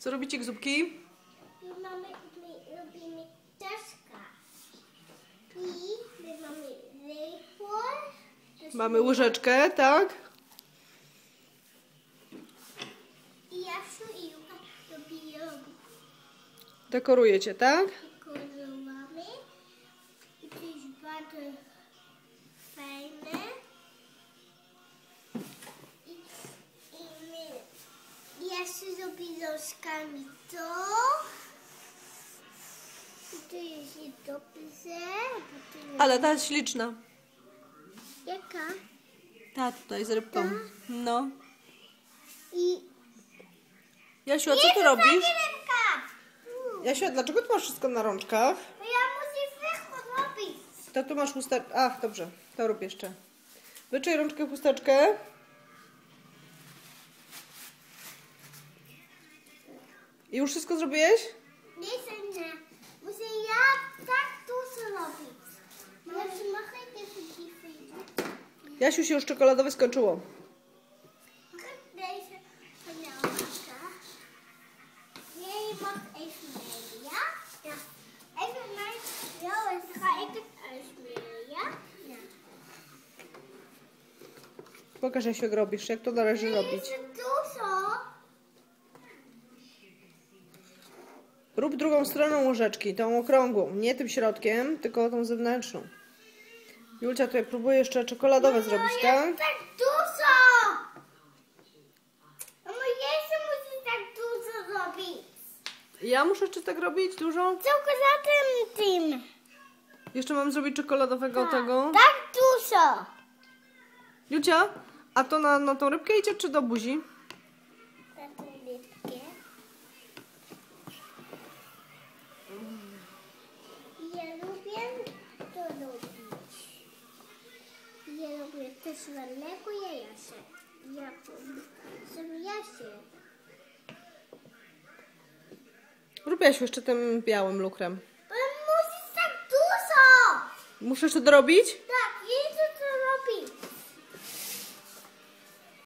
Co robicie, gzubki? Mamy, my robimy ciastka. I my mamy rypło. Mamy łyżeczkę, tak? I Jasiu i Juka robią Dekorujecie, tak? kolorami. I to jest bardzo Nóżkami to. I to jest dobrze. bo Ale ta jest śliczna. Jaka? Ta tutaj z rybką. No. I Jasiu, a co ty robisz? Jasiu, a dlaczego ty masz wszystko na rączkach? To ja muszę wszystko zrobić. To tu masz chusteczkę. Ach, dobrze. To rób jeszcze. Wyczuj rączkę chusteczkę. I już wszystko zrobiłeś? Nie, nie. Muszę ja tak dużo robić. Może machaj też wyjdzie. Jasiu się już czekoladowe skończyło. Pokaż jak robisz, jak to należy robić. Rób drugą stroną łyżeczki, tą okrągłą. Nie tym środkiem, tylko tą zewnętrzną. Julcia tutaj próbuje jeszcze czekoladowe zrobić, No, tak? jest tak dużo! Mamo, jeszcze musisz tak dużo robić. Ja muszę jeszcze tak robić dużo? Tylko za tym tym. Jeszcze mam zrobić czekoladowego tego. Tak dużo. Julcia, a to na, na tą rybkę idzie czy do buzi? też żadnego jajasia. Ja są jasie. Robiłaś jeszcze tym białym lukrem. Ale musisz tak dużo! Muszę jeszcze dorobić? Tak, jeszcze to robić.